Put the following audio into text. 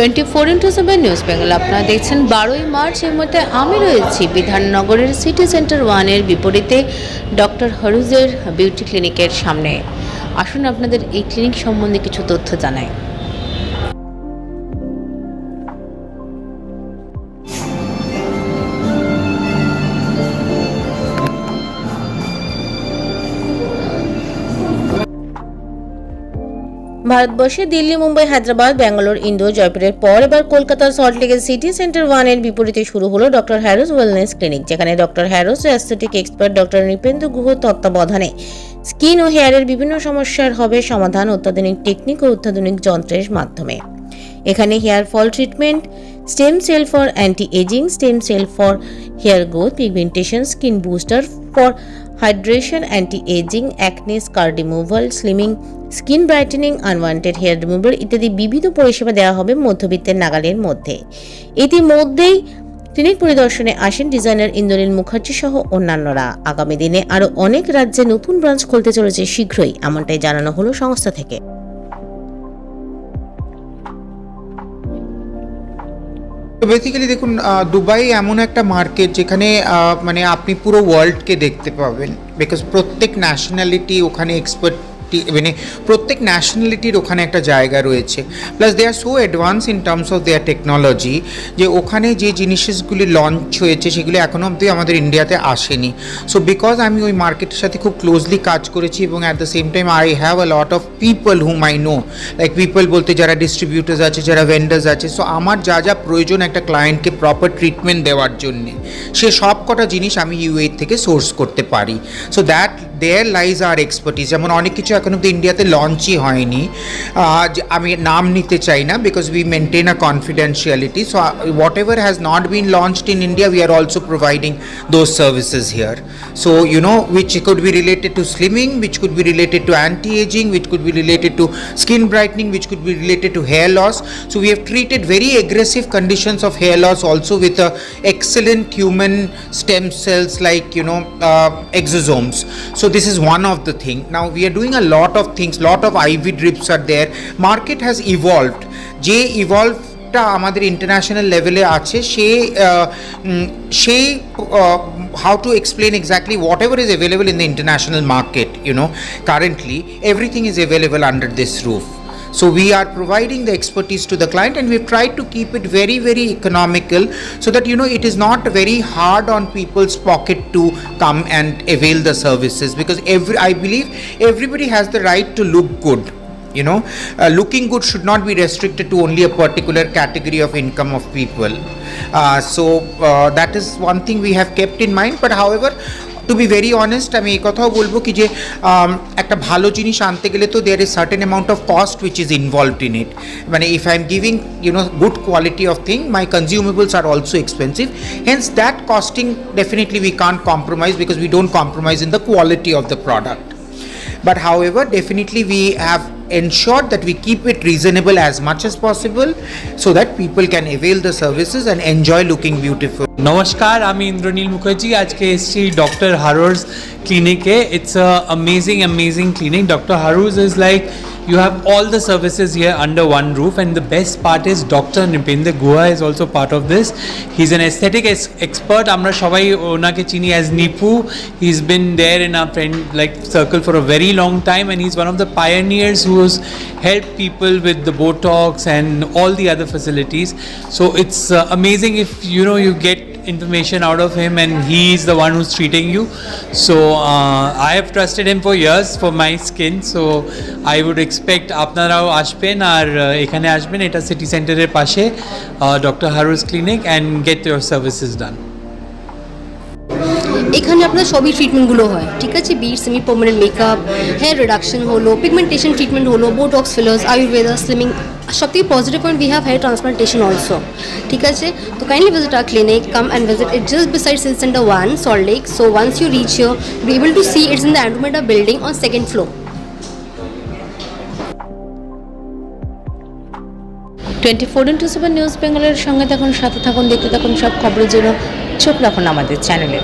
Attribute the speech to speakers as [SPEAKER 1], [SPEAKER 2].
[SPEAKER 1] Twenty four into seven news Bengal. আপনারা দেখছেন বারোই মার্চ, এর মধ্যে আমি রয়েছি বিধাননগরের সিটি সেন্টার ওয়ানের বিপরীতে ডক্টর হরুজের বিউটি ক্লিনিকের সামনে। আসুন আপনাদের এই ক্লিনিক সম্বন্ধে কিছু তথ্য জানাই। ভারতবর্ষে দিল্লি, মুম্বাই, হায়দ্রাবাদ, ব্যাঙ্গালোর, ইন্দোর, জয়পুরের পর এবার কলকাতার সল্টলেকের সিটি সেন্টার ওয়ানের বিপরীতে শুরু হলো ডক্টর হ্যারোস ওয়েলনেস ক্লিনিক, যেখানে doctor Harrows aesthetic expert doctor Nripendra Guha তত্ত্বাবধানে স্কিন ও হেয়ারের বিভিন্ন সমস্যার হবে সমাধান, অত্যাধুনিক টেকনিক ও অত্যাধুনিক যন্ত্রের মাধ্যমে। এখানে hair fall treatment, stem cell for anti ageing stem cell for hair growth, pigmentation, skin booster for hydration anti ageing acnes scar removal, slimming skin brightening, unwanted hair removal ইত্যাদি বিবিধ পরিষেবা দেওয়া হবে মধ্যবিত্তের নাগালের মধ্যে। ইতিমধ্যেই ক্লিনিক পরিদর্শনে আসেন ডিজাইনার ইন্দ্রনীল মুখার্জি সহ অন্যান্যরা। আগামী দিনে আরও অনেক রাজ্যে নতুন ব্রাঞ্চ খুলতে চলেছে শীঘ্রই, এমনটাই জানানো হলো সংস্থা থেকে।
[SPEAKER 2] বেসিক্যালি দেখুন দুবাই এমন একটা মার্কেট যেখানে মানে আপনি পুরো ওয়ার্ল্ডকে দেখতে পাবেন। বিকজ প্রত্যেক ন্যাশনালিটি ওখানে এক্সপার্ট মানে প্রত্যেক ন্যাশনালিটির ওখানে একটা জায়গা রয়েছে। Plus they are so advanced in terms of their technology যে ওখানে যে জিনিসগুলি লঞ্চ হয়েছে সেগুলি এখনও অবধি আমাদের ইন্ডিয়াতে আসেনি। সো বিকজ আমি ওই মার্কেটের সাথে খুব ক্লোজলি কাজ করেছি এবং at the same time I have a lot of people whom I know like people বলতে যারা ডিস্ট্রিবিউটার্স আছে, যারা ভেন্ডার্স আছে সো আমার যা যা প্রয়োজন একটা ক্লায়েন্টকে প্রপার ট্রিটমেন্ট দেওয়ার জন্যে, সে সব কটা জিনিস আমি ইউএ থেকে সোর্স করতে পারি। So that there lies our expertise যেমন অনেক কিছু এখন অব্দি ইন্ডিয়াতে লঞ্চই হয়নি আহ, যে আমি নাম নিতে চাই না because we maintain a confidentiality so whatever has not been launched in India we are also providing those services here so you know which could be related to slimming, which could be related to anti-aging, which could be related to skin brightening, which could be related to hair loss. So we have treated very aggressive conditions of hair loss also with a excellent human stem cells like you know uh, exosomes. So this is one of the thing. Now we are doing a lot of things. Lot of IV drips are there. Market has evolved. যে evolve টা আমাদের international লেভেলে আছে সে আহ, উম, সেই how to explain exactly whatever is available in the international market you know currently everything is available under this roof so we are providing the expertise to the client and we've tried to keep it very, very economical so that you know it is not very hard on people's pocket to come and avail the services because every I believe everybody has the right to look good you know. Uh, looking good should not be restricted to only a particular category of income of people. Uh, so uh, that is one thing we have kept in mind. But however to be very honest আমি এই কথাও বলব কি যে একটা ভালো জিনিস আনতে গেলে তো there is certain amount of cost which is involved in it মানে if I am giving you know good quality of thing my consumables are also expensive hence that costing definitely we can't compromise because we don't compromise in the quality of the product but however, definitely we have ensured that we keep it reasonable as much as possible so that people can avail the services and enjoy looking beautiful
[SPEAKER 3] নমস্কার আমি ইন্দ্রনীল মুখার্জি আজকে এসেছি doctor হারোর্স ক্লিনিকে it's a amazing amazing clinic doctor হারুজ is like You have all the services here under one roof, and the best part is Dr. Nipinder Guha is also part of this. He's an aesthetic expert. Amra Shawai Onake Chini as Nipu. He's been there in our friend like circle for a very long time, and he's one of the pioneers who's helped people with the Botox and all the other facilities. So it's uh, amazing if you know you get information out of him and he is the one who's treating you. So uh, i have trusted him for years for my skin. So i would expect আপনারাও আসবেন আর এখানে আসবেন এটা city সেন্টারের পাশে doctor Harus clinic and get your services done
[SPEAKER 4] এখানে আপনার সবই ট্রিটমেন্টগুলো হয় ঠিক আছে? Be it semi permanent makeup hair reduction হলো পিগমেন্টেশন ট্রিটমেন্ট হলো বোটক্স ফিলার্স আয়ুর্বেদা স্লিমিং সব থেকে positive point we have hair transplantation also ঠিক আছে? তো kindly visit our clinic come and visit it just beside City Centre one Salt Lake so once you reach you be able to see it's in the Andromeda building on second floor
[SPEAKER 1] twenty four into seven news বেঙ্গলের সঙ্গে থাকুন, সাথে থাকুন, দেখতে থাকুন সব খবরের জন্য। চোখ রাখুন আমাদের চ্যানেলে